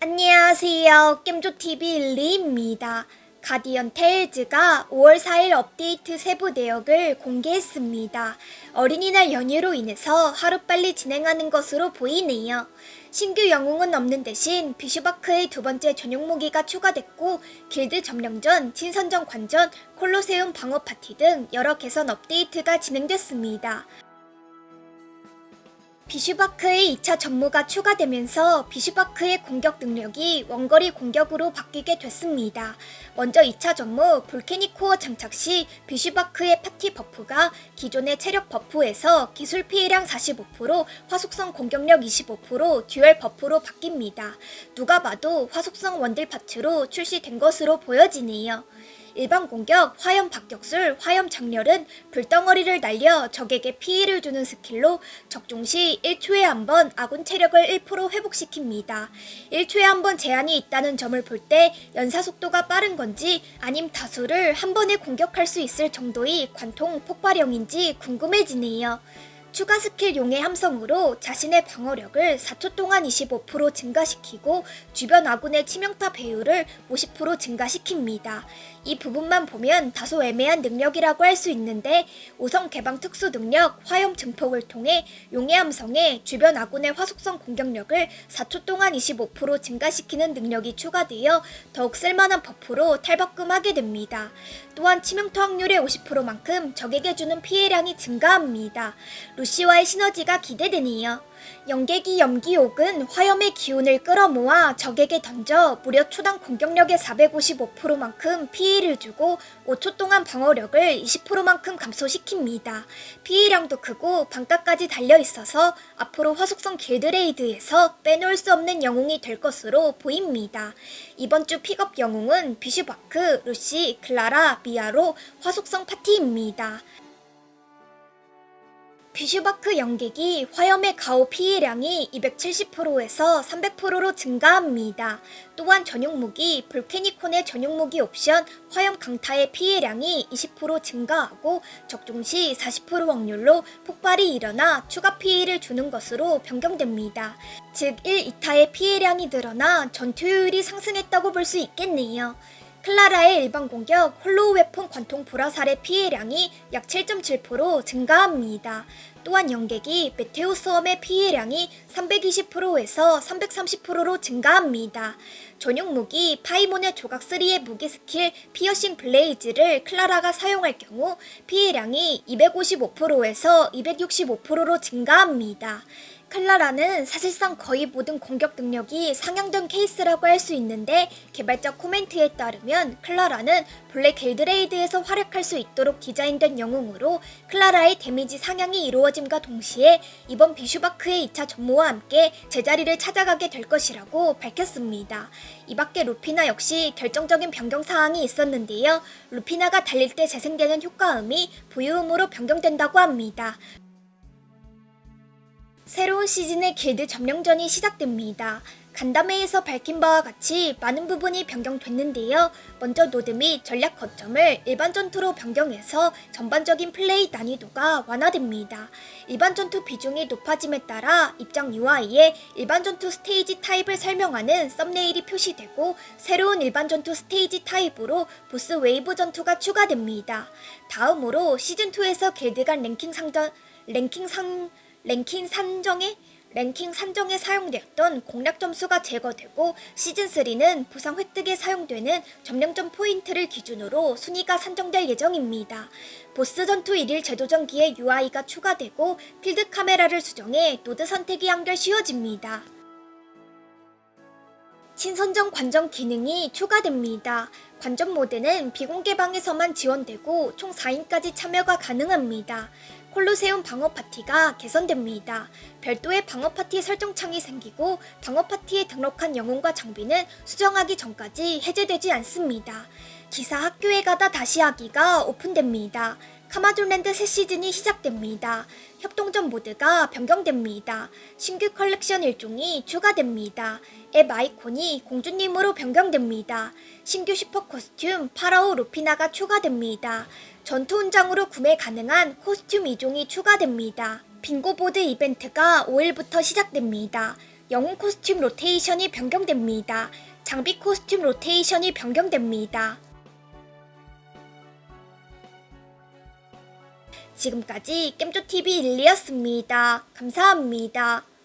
안녕하세요. 겜조TV 리입니다. 가디언 테일즈가 5월 4일 업데이트 세부 내역을 공개했습니다. 어린이날 연휴로 인해서 하루빨리 진행하는 것으로 보이네요. 신규 영웅은 없는 대신 비슈바크의 두 번째 전용 무기가 추가됐고 길드 점령전, 진선전 관전, 콜로세움 방어 파티 등 여러 개선 업데이트가 진행됐습니다. 비슈바크의 2차 전무가 추가되면서 비슈바크의 공격 능력이 원거리 공격으로 바뀌게 됐습니다. 먼저 2차 전무 볼케닉 코어 장착 시 비슈바크의 파티 버프가 기존의 체력 버프에서 기술 피해량 45%, 화속성 공격력 25%, 듀얼 버프로 바뀝니다. 누가 봐도 화속성 원딜 파츠로 출시된 것으로 보여지네요. 일반 공격, 화염 박격술, 화염 장렬은 불덩어리를 날려 적에게 피해를 주는 스킬로 적중 시 1초에 한 번 아군 체력을 1% 회복시킵니다. 1초에 한 번 제한이 있다는 점을 볼 때 연사 속도가 빠른 건지 아님 다수를 한 번에 공격할 수 있을 정도의 관통 폭발형인지 궁금해지네요. 추가 스킬 용의 함성으로 자신의 방어력을 4초 동안 25% 증가시키고 주변 아군의 치명타 배율을 50% 증가시킵니다. 이 부분만 보면 다소 애매한 능력이라고 할 수 있는데 5성 개방 특수 능력 화염 증폭을 통해 용의 함성에 주변 아군의 화속성 공격력을 4초 동안 25% 증가시키는 능력이 추가되어 더욱 쓸만한 버프로 탈바꿈하게 됩니다. 또한 치명타 확률의 50%만큼 적에게 주는 피해량이 증가합니다. 루시와의 시너지가 기대되네요. 연계기 염기 옥은 화염의 기운을 끌어모아 적에게 던져 무려 초당 공격력의 455%만큼 피해를 주고 5초 동안 방어력을 20%만큼 감소시킵니다. 피해량도 크고 반가까지 달려 있어서 앞으로 화속성 길드레이드에서 빼놓을 수 없는 영웅이 될 것으로 보입니다. 이번 주 픽업 영웅은 비슈바크, 루시, 클라라, 미아로 화속성 파티입니다. 비슈바크 연객이 화염의 가오 피해량이 270%에서 300%로 증가합니다. 또한 전용 무기 볼케니콘의 전용 무기 옵션 화염 강타의 피해량이 20% 증가하고 적중 시 40% 확률로 폭발이 일어나 추가 피해를 주는 것으로 변경됩니다. 즉 1, 2타의 피해량이 늘어나 전투효율이 상승했다고 볼 수 있겠네요. 클라라의 일반 공격 홀로우 웨폰 관통 보라살의 피해량이 약 7.7% 증가합니다. 또한 연객이 메테오스엄의 피해량이 320%에서 330%로 증가합니다. 전용 무기 파이몬의 조각 3의 무기 스킬 피어싱 블레이즈를 클라라가 사용할 경우 피해량이 255%에서 265%로 증가합니다. 클라라는 사실상 거의 모든 공격 능력이 상향된 케이스라고 할 수 있는데 개발자 코멘트에 따르면 클라라는 블랙 길드레이드에서 활약할 수 있도록 디자인된 영웅으로 클라라의 데미지 상향이 이루어짐과 동시에 이번 비슈바크의 2차 전모와 함께 제자리를 찾아가게 될 것이라고 밝혔습니다. 이 밖에 루피나 역시 결정적인 변경 사항이 있었는데요. 루피나가 달릴 때 재생되는 효과음이 부유음으로 변경된다고 합니다. 새로운 시즌의 길드 점령전이 시작됩니다. 간담회에서 밝힌 바와 같이 많은 부분이 변경됐는데요. 먼저 노드 및 전략 거점을 일반 전투로 변경해서 전반적인 플레이 난이도가 완화됩니다. 일반 전투 비중이 높아짐에 따라 입장 UI에 일반 전투 스테이지 타입을 설명하는 썸네일이 표시되고 새로운 일반 전투 스테이지 타입으로 보스 웨이브 전투가 추가됩니다. 다음으로 시즌2에서 길드 간 랭킹 상전, 랭킹 상, 랭킹 산정에 랭킹 산정에 사용되었던 공략 점수가 제거되고 시즌 3는 부상 획득에 사용되는 점령점 포인트를 기준으로 순위가 산정될 예정입니다. 보스 전투 1일 제도전기에 UI가 추가되고 필드 카메라를 수정해 노드 선택이 한결 쉬워집니다. 신선정 관전 기능이 추가됩니다. 관전 모드는 비공개 방에서만 지원되고 총 4인까지 참여가 가능합니다. 콜로세움 방어 파티가 개선됩니다. 별도의 방어 파티 설정창이 생기고 방어 파티에 등록한 영웅과 장비는 수정하기 전까지 해제되지 않습니다. 기사 학교에 가다 다시 하기가 오픈됩니다. 카마존랜드 새 시즌이 시작됩니다. 협동전 모드가 변경됩니다. 신규 컬렉션 일종이 추가됩니다. 앱 아이콘이 공주님으로 변경됩니다. 신규 슈퍼 코스튬 파라오 루피나가 추가됩니다. 전투 훈장으로 구매 가능한 코스튬 2종이 추가됩니다. 빙고보드 이벤트가 5일부터 시작됩니다. 영웅 코스튬 로테이션이 변경됩니다. 장비 코스튬 로테이션이 변경됩니다. 지금까지 겜조TV 일리였습니다. 감사합니다.